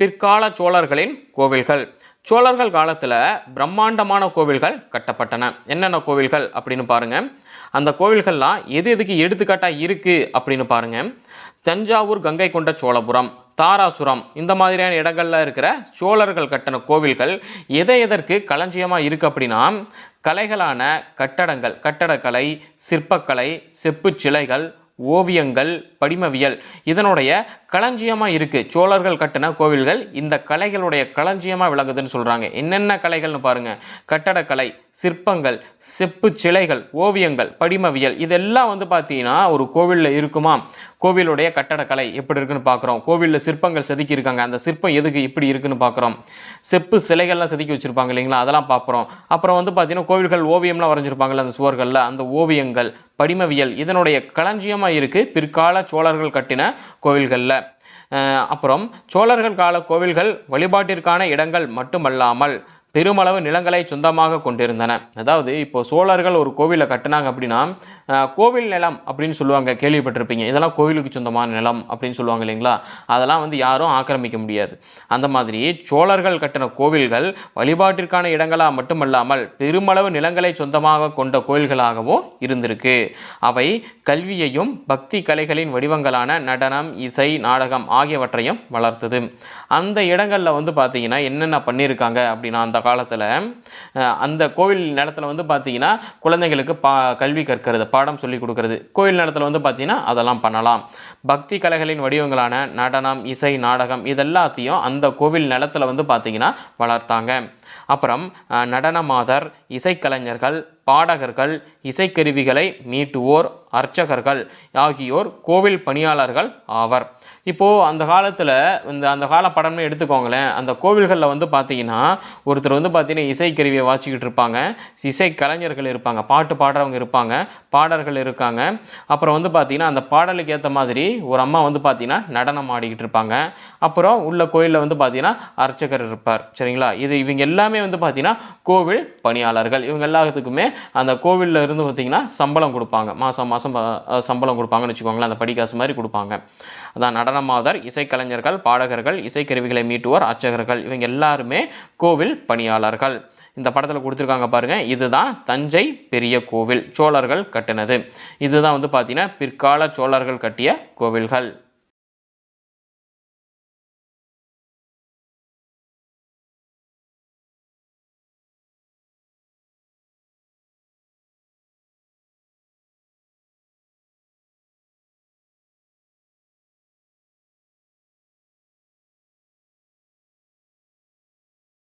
பிற்கால சோழர்களின் கோவில்கள். சோழர்கள் காலத்தில் பிரம்மாண்டமான கோவில்கள் கட்டப்பட்டன. என்னென்ன கோவில்கள் அப்படின்னு பாருங்க. அந்த கோவில்கள்லாம் எது எதுக்கு எடுத்துக்காட்டாக இருக்குது அப்படின்னு பாருங்கள் தஞ்சாவூர் கங்கை கொண்ட சோழபுரம் தாராசுரம் இந்த மாதிரியான இடங்கள்ல இருக்கிற சோழர்கள் கட்டின கோவில்கள் எதை எதற்கு களஞ்சியமாக இருக்குது அப்படின்னா கலைகளான கட்டடங்கள் கட்டடக்கலை சிற்பக்கலை செப்புச் சிலைகள் ஓவியங்கள் படிமவியல் இதனுடைய களஞ்சியமாக இருக்குது சோழர்கள் கட்டின கோவில்கள் இந்த கலைகளுடைய களஞ்சியமாக விளங்குதுன்னு சொல்கிறாங்க என்னென்ன கலைகள்னு பாருங்கள் கட்டடக்கலை சிற்பங்கள் செப்பு சிலைகள் ஓவியங்கள் படிமவியல் இதெல்லாம் வந்து பார்த்தீங்கன்னா ஒரு கோவிலில் இருக்குமா கோவிலுடைய கட்டடக்கலை எப்படி இருக்குன்னு பார்க்குறோம். கோவிலில் சிற்பங்கள் செதுக்கி இருக்காங்க. அந்த சிற்பம் எதுக்கு இப்படி இருக்குன்னு பார்க்குறோம். செப்பு சிலைகள்லாம் செதுக்கி வச்சுருப்பாங்க இல்லைங்களா? அதெல்லாம் பார்க்குறோம் அப்புறம் வந்து பார்த்தீங்கன்னா கோவில்கள் ஓவியம்லாம் வரைஞ்சிருப்பாங்கல்ல அந்த சுவர்களில். அந்த ஓவியங்கள் படிமவியல் இதனுடைய களஞ்சியமாக இருக்குது பிற்கால சோழர்கள் கட்டின கோவில்களில். அப்புறம் சோழர்கள் கால கோவில்கள் வழிபாட்டிற்கான இடங்கள் மட்டுமல்லாமல் பெருமளவு நிலங்களை சொந்தமாக கொண்டிருந்தன. அதாவது இப்போ சோழர்கள் ஒரு கோவிலை கட்டினாங்க அப்படின்னா கோவில் நிலம் அப்படின்னு சொல்லுவாங்க கேள்விப்பட்டிருப்பீங்க. இதெல்லாம் கோவிலுக்கு சொந்தமான நிலம் அப்படின்னு சொல்லுவாங்க இல்லைங்களா? அதெல்லாம் வந்து யாரும் ஆக்கிரமிக்க முடியாது. அந்த மாதிரி சோழர்கள் கட்டின கோவில்கள் வழிபாட்டிற்கான இடங்களாக மட்டுமல்லாமல் பெருமளவு நிலங்களை சொந்தமாக கொண்ட கோயில்களாகவும் இருந்திருக்கு. அவை கல்வியையும் பக்தி கலைகளின் வடிவங்களான நடனம் இசை நாடகம் ஆகியவற்றையும் வளர்த்தது. அந்த இடங்களில் வந்து பார்த்தீங்கன்னா என்னென்ன பண்ணியிருக்காங்க அப்படின்னா அந்த காலத்தில் அந்த கோவில் நிலத்தில் வந்து பார்த்தீங்கன்னா குழந்தைங்களுக்கு பா கல்வி கற்கிறது பாடம் சொல்லி கொடுக்கறது. கோவில் நிலத்தில் வந்து பார்த்தீங்கன்னா அதெல்லாம் பண்ணலாம். பக்தி கலைகளின் வடிவங்களான நடனம் இசை நாடகம் இதெல்லாத்தையும் அந்த கோவில் நிலத்தில் வந்து பார்த்தீங்கன்னா வளர்த்தாங்க. அப்புறம் நடன நடனமாதர் இசைக்கலைஞர்கள் பாடகர்கள் இசைக்கருவிகளை மீட்டுவோர் அர்ச்சகர்கள் ஆகியோர் கோவில் பணியாளர்கள் ஆவர். இப்போது அந்த காலத்தில் இந்த அந்த கால படம்னு எடுத்துக்கோங்களேன். அந்த கோவில்களில் வந்து பார்த்தீங்கன்னா ஒருத்தர் வந்து பார்த்தீங்கன்னா இசைக்கருவியை வாசிக்கிட்டு இருப்பாங்க. இசை கலைஞர்கள் இருப்பாங்க பாட்டு பாடுறவங்க இருப்பாங்க பாடல்கள் இருக்காங்க. அப்புறம் வந்து பார்த்தீங்கன்னா அந்த பாடலுக்கு ஏற்ற மாதிரி ஒரு அம்மா வந்து பார்த்தீங்கன்னா நடனம் ஆடிக்கிட்டு இருப்பாங்க. அப்புறம் உள்ள கோயிலில் வந்து பார்த்தீங்கன்னா அர்ச்சகர் இருப்பார். சரிங்களா? இது இவங்க எல்லாமே வந்து பார்த்தீங்கன்னா கோவில் பணியாளர்கள். இவங்க எல்லாத்துக்குமே அந்த கோவிலில் இருந்து பார்த்தீங்கன்னா சம்பளம் கொடுப்பாங்க. மாதம் மாதம் சம்பளம் கொடுப்பாங்கன்னு வச்சுக்கோங்களேன். அந்த படிக்காசு மாதிரி கொடுப்பாங்க. அதான் நடனமாதர் இசைக்கலைஞர்கள் பாடகர்கள் இசைக்கருவிகளை மீட்டுவோர் அர்ச்சகர்கள். இவங்க எல்லாருமே கோவில் பணியாளர்கள். இந்த படத்தில் கொடுத்துருக்காங்க பாருங்கள் இதுதான் தஞ்சை பெரிய கோவில். சோழர்கள் கட்டினது. இதுதான் வந்து பார்த்திங்கன்னா பிற்கால சோழர்கள் கட்டிய கோவில்கள்.